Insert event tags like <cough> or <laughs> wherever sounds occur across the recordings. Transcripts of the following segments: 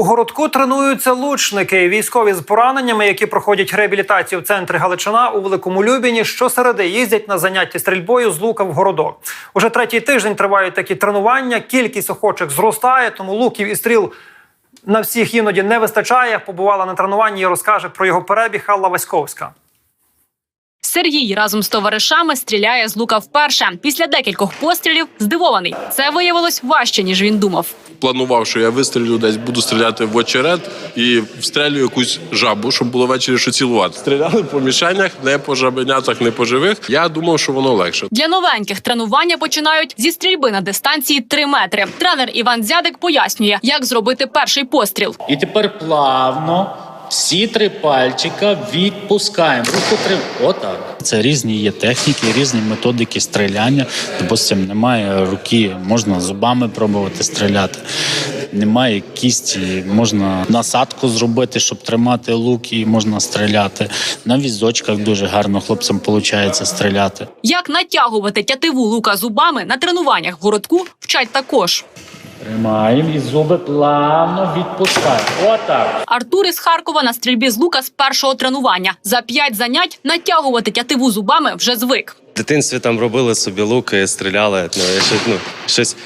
У городку тренуються лучники. Військові з пораненнями, які проходять реабілітацію в центрі Галичина у Великому Любіні, щосереди їздять на заняття стрільбою з лука в городок. Уже третій тиждень тривають такі тренування. Кількість охочих зростає, тому луків і стріл на всіх іноді не вистачає. Побувала на тренуванні і розкаже про його перебіг Алла Васьковська. Сергій разом з товаришами стріляє з лука вперше. Після декількох пострілів здивований. Це виявилось важче ніж він думав. планував, що я вистрілю десь, буду стріляти в очерет і встрелю якусь жабу, щоб було ввечері що цілувати. Стріляли по мішенях, не по жабенятах, не по живих. Я думав, що воно легше. Для новеньких тренування починають зі стрільби на дистанції 3 метри. Тренер Іван Зядик пояснює, як зробити перший постріл. І тепер плавно всі три пальчика відпускаємо. Руку три. Отак. Це різні є техніки, різні методики стріляння. Допустим, немає руки, можна зубами пробувати стріляти. Немає кісті, можна насадку зробити, щоб тримати лук, і можна стріляти. На візочках дуже гарно хлопцям виходить стріляти. Як натягувати тятиву лука зубами на тренуваннях в городку вчать також. Тримаємо і зуби плавно відпускаємо. Отак. Артур із Харкова на стрільбі з лука з першого тренування. За п'ять занять натягувати тятиву зубами вже звик. В дитинстві там робили собі луки, стріляли. Ну, я ще, ну, щось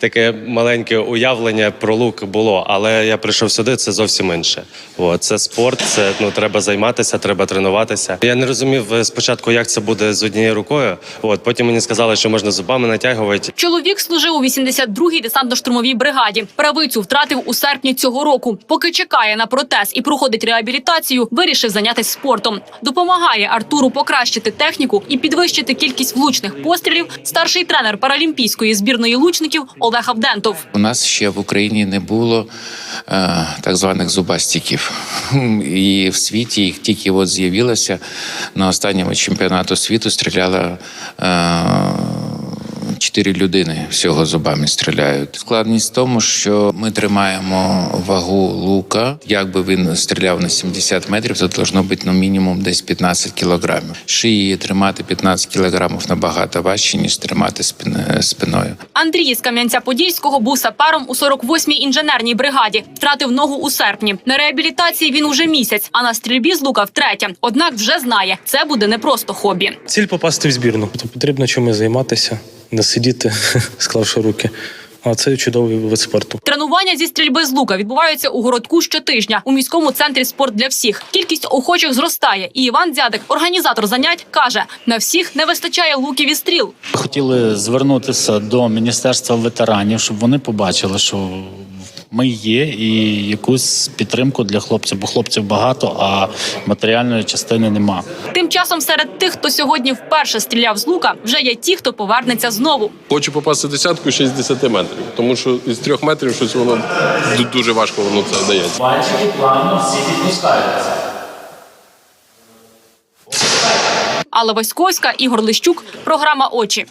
таке маленьке уявлення про лук було, але я прийшов сюди, це зовсім інше. От, це спорт, це ну, треба займатися, треба тренуватися. Я не розумів е, спочатку, як це буде з однією рукою. От, потім мені сказали, що можна зубами натягувати. Чоловік служив у 82-й десантно-штурмовій бригаді. Правицю втратив у серпні цього року. Поки чекає на протез і проходить реабілітацію, вирішив зайнятися спортом. Допомагає Артуру покращити техніку і підвищити кількість влучних пострілів. Старший тренер паралімпійської збірної лучників Олег Авдентов. У нас ще в Україні не було е, так званих зубастіків, І в світі їх тільки от з'явилося на останньому чемпіонату світу стріляла. Е, Чотири людини всього зубами стріляють. Складність в тому, що ми тримаємо вагу лука. Якби він стріляв на 70 метрів, то должно бути ну, мінімум десь 15 кілограмів. Шиї тримати 15 кілограмів набагато важче, ніж тримати спин- спиною. Андрій з Кам'янця-Подільського був сапером у 48-й інженерній бригаді. Втратив ногу у серпні. На реабілітації він уже місяць, а на стрільбі з лука втретє. Однак вже знає, це буде не просто хобі. Ціль попасти в збірну. То потрібно чимось займатися, не сидіти, <laughs> склавши руки. А це чудовий вид спорту. Тренування зі стрільби з лука відбуваються у городку щотижня у міському центрі спорт для всіх. Кількість охочих зростає. І Іван Дзядик, організатор занять, каже: на всіх не вистачає луків і стріл. Хотіли звернутися до міністерства ветеранів, щоб вони побачили, що ми є, і якусь підтримку для хлопців, бо хлопців багато, а матеріальної частини нема. Тим часом серед тих, хто сьогодні вперше стріляв з лука, вже є ті, хто повернеться знову. Хочу попасти в десятку 60 метрів, тому що із трьох метрів щось воно дуже важко воно це дається. Пальчики плавно всі відпускаються. Алла Васьковська, Ігор Лищук, програма Очі.